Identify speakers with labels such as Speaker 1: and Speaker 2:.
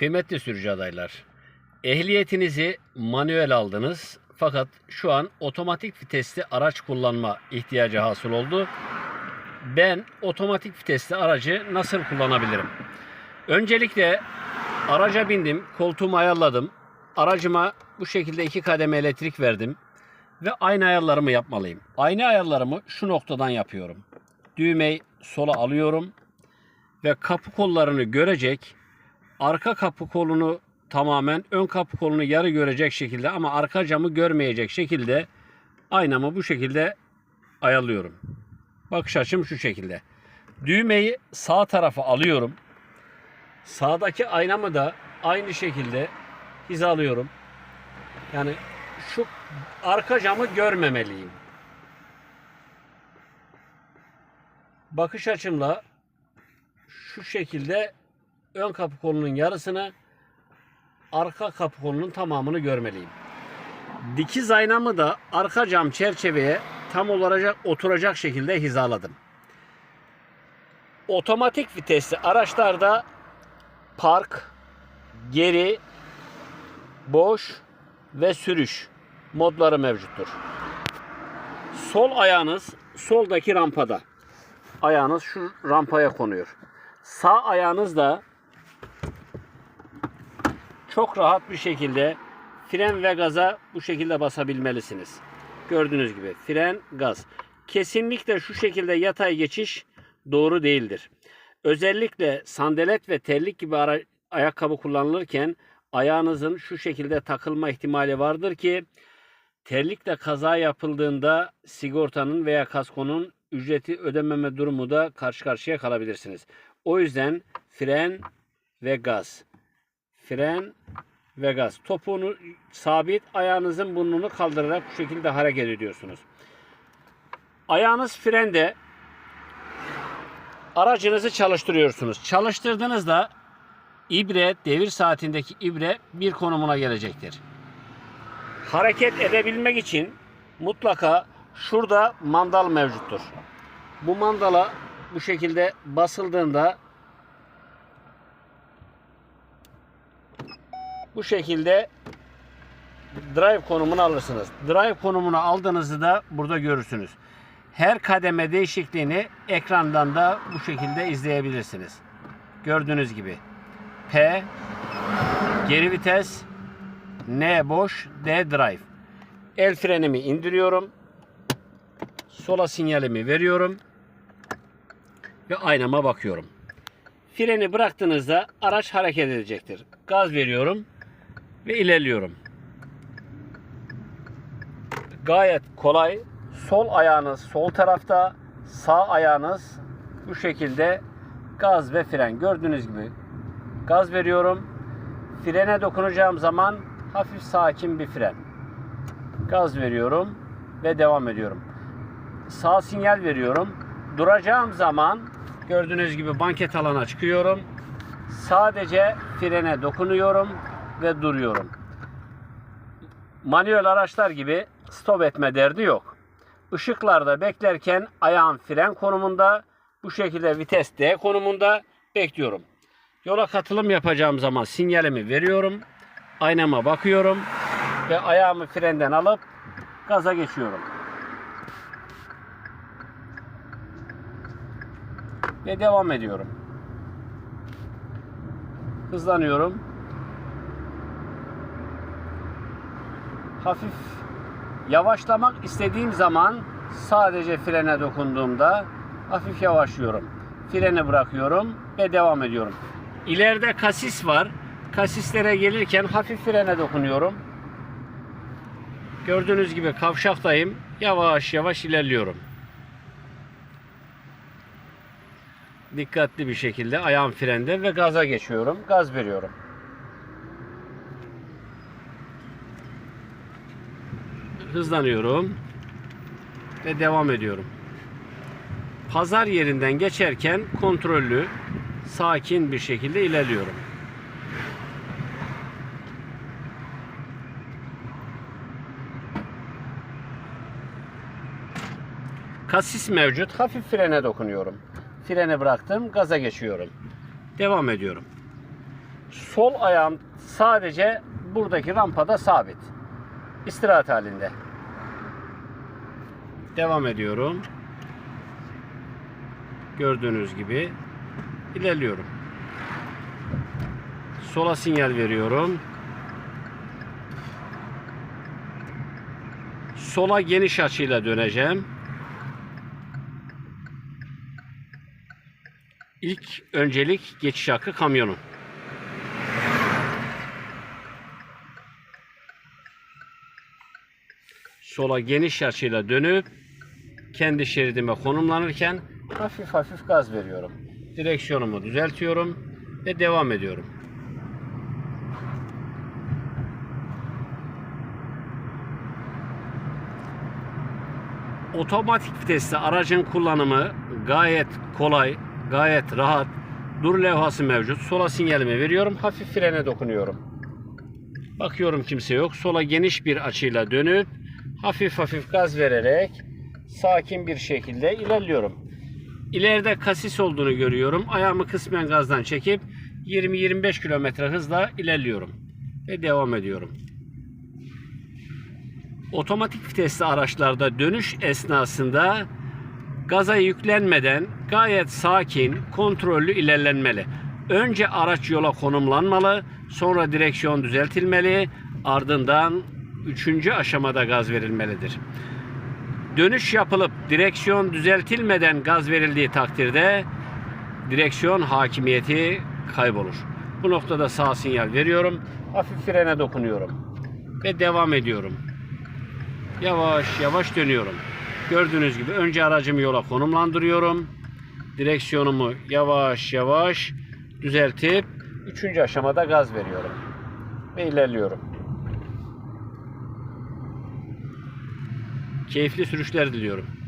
Speaker 1: Kıymetli sürücü adaylar, ehliyetinizi manuel aldınız fakat şu an otomatik vitesli araç kullanma ihtiyacı hasıl oldu. Ben otomatik vitesli aracı nasıl kullanabilirim? Öncelikle araca bindim, koltuğumu ayarladım. Aracıma bu şekilde iki kademe elektrik verdim ve aynı ayarlarımı yapmalıyım. Aynı ayarlarımı şu noktadan yapıyorum. Düğmeyi sola alıyorum ve kapı kollarını görecek arka kapı kolunu tamamen ön kapı kolunu yarı görecek şekilde ama arka camı görmeyecek şekilde aynamı bu şekilde ayarlıyorum. Bakış açım şu şekilde. Düğmeyi sağ tarafa alıyorum. Sağdaki aynamı da aynı şekilde hizalıyorum. Yani şu arka camı görmemeliyim. Bakış açımla şu şekilde ön kapı kolunun yarısını arka kapı kolunun tamamını görmeliyim. Dikiz aynamı da arka cam çerçeveye tam olarak oturacak şekilde hizaladım. Otomatik vitesli araçlarda park, geri, boş ve sürüş modları mevcuttur. Sol ayağınız soldaki rampada. Ayağınız şu rampaya konuyor. Sağ ayağınız da çok rahat bir şekilde fren ve gaza bu şekilde basabilmelisiniz. Gördüğünüz gibi fren, gaz. Kesinlikle şu şekilde yatay geçiş doğru değildir. Özellikle sandalet ve terlik gibi ara- ayakkabı kullanılırken ayağınızın şu şekilde takılma ihtimali vardır ki terlikle kaza yapıldığında sigortanın veya kaskonun ücreti ödememe durumu da karşı karşıya kalabilirsiniz. O yüzden fren ve gaz. Fren ve gaz. Topuğunu sabit, ayağınızın burnunu kaldırarak bu şekilde hareket ediyorsunuz. Ayağınız frende aracınızı çalıştırıyorsunuz. Çalıştırdığınızda ibre, devir saatindeki ibre bir konumuna gelecektir. Hareket edebilmek için mutlaka şurada mandal mevcuttur. Bu mandala bu şekilde basıldığında bu şekilde drive konumunu alırsınız. Drive konumunu aldığınızı da burada görürsünüz. Her kademe değişikliğini ekrandan da bu şekilde izleyebilirsiniz. Gördüğünüz gibi. P geri vites N boş D drive. El frenimi indiriyorum. Sola sinyalimi veriyorum. Ve aynama bakıyorum. Freni bıraktığınızda araç hareket edecektir. Gaz veriyorum ve ilerliyorum. Gayet kolay. Sol ayağınız sol tarafta, sağ ayağınız bu şekilde gaz ve fren. Gördüğünüz gibi gaz veriyorum. Frene dokunacağım zaman hafif sakin bir fren. Gaz veriyorum ve devam ediyorum. Sağ sinyal veriyorum. Duracağım zaman gördüğünüz gibi banket alana çıkıyorum. Sadece frene dokunuyorum ve duruyorum. Manuel araçlar gibi stop etme derdi yok. Işıklarda beklerken ayağım fren konumunda, bu şekilde vites D konumunda bekliyorum. Yola katılım yapacağım zaman sinyalimi veriyorum. Aynama bakıyorum ve ayağımı frenden alıp gaza geçiyorum. Ve devam ediyorum. Hızlanıyorum. Hafif yavaşlamak istediğim zaman sadece frene dokunduğumda hafif yavaşlıyorum. Freni bırakıyorum ve devam ediyorum. İleride kasis var. Kasislere gelirken hafif frene dokunuyorum. Gördüğünüz gibi kavşaktayım. Yavaş yavaş ilerliyorum. Dikkatli bir şekilde ayağım frende ve gaza geçiyorum. Gaz veriyorum. Hızlanıyorum ve devam ediyorum. Pazar yerinden geçerken kontrollü, sakin bir şekilde ilerliyorum. Kasis mevcut. Hafif frene dokunuyorum. Freni bıraktım. Gaza geçiyorum. Devam ediyorum. Sol ayağım sadece buradaki rampada sabit. İstirahat halinde. Devam ediyorum. Gördüğünüz gibi ilerliyorum. Sola sinyal veriyorum. Sola geniş açıyla döneceğim. İlk öncelik geçiş hakkı kamyonun. Sola geniş açıyla dönüp kendi şeridime konumlanırken hafif hafif gaz veriyorum. Direksiyonumu düzeltiyorum ve devam ediyorum. Otomatik vitesli aracın kullanımı gayet kolay, gayet rahat. Dur levhası mevcut. Sola sinyalimi veriyorum. Hafif frene dokunuyorum. Bakıyorum kimse yok. Sola geniş bir açıyla dönüp hafif hafif gaz vererek sakin bir şekilde ilerliyorum. İleride kasis olduğunu görüyorum. Ayağımı kısmen gazdan çekip 20-25 kilometre hızla ilerliyorum. Ve devam ediyorum. Otomatik vitesli araçlarda dönüş esnasında gaza yüklenmeden gayet sakin, kontrollü ilerlenmeli. Önce araç yola konumlanmalı, sonra direksiyon düzeltilmeli, ardından üçüncü aşamada gaz verilmelidir. Dönüş yapılıp direksiyon düzeltilmeden gaz verildiği takdirde direksiyon hakimiyeti kaybolur. Bu noktada sağ sinyal veriyorum. Hafif frene dokunuyorum. Ve devam ediyorum. Yavaş yavaş dönüyorum. Gördüğünüz gibi önce aracımı yola konumlandırıyorum. Direksiyonumu yavaş yavaş düzeltip üçüncü aşamada gaz veriyorum. Ve ilerliyorum. Keyifli sürüşler diliyorum.